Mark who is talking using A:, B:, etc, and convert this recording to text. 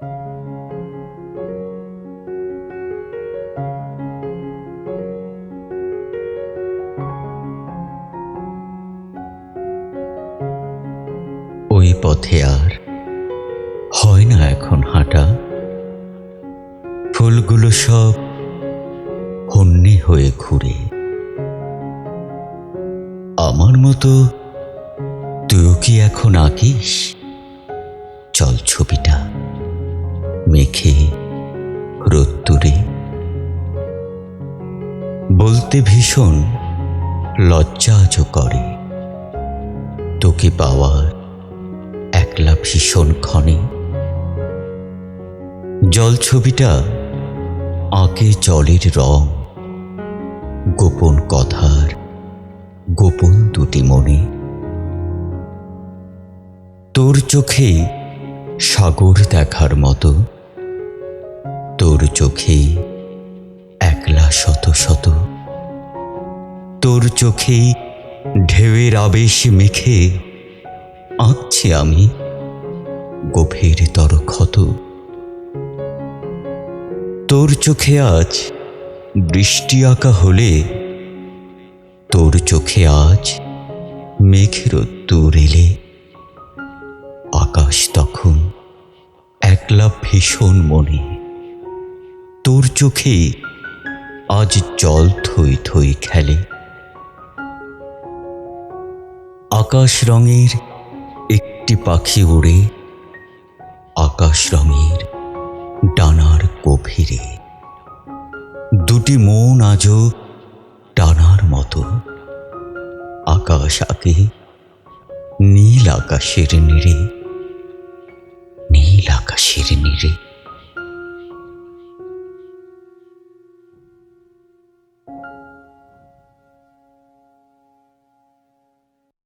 A: ওই পথে আর হয় না এখন হাঁটা। ফুলগুলো সব হন্যে হয়ে ঘুরে। আমার মতো তুইও কি এখন আঁকিস? চল ছবিটা মেখে রোদ্দুরে বলতে ভীষণ লজ্জাজও করে। তোকে পাওয়ার একলা ভীষণ ক্ষণে। জল ছবিটা আঁকে জলের রং। গোপন কথার গোপন দুটি মনে। তোর চোখে সাগর দেখার মতো তোর চোখে একলা শত শত। তোর চোখেই ঢেউয়ের আবেশ মেখে আঁকছি আমি গভীর তর ক্ষত তোর চোখে আজ বৃষ্টি আঁকা হলে, তোর চোখে আজ মেঘের দূর এলে। আকাশ তখন একলা ভীষণ মনে। তোর চোখে আজ জল থই থই খেলে। আকাশ রঙের একটি পাখি উড়ে, আকাশ রঙের ডানার গভীরে। দুটি মন আজও টানার মতো। আকাশ আগে নীল আকাশের নিড়ে।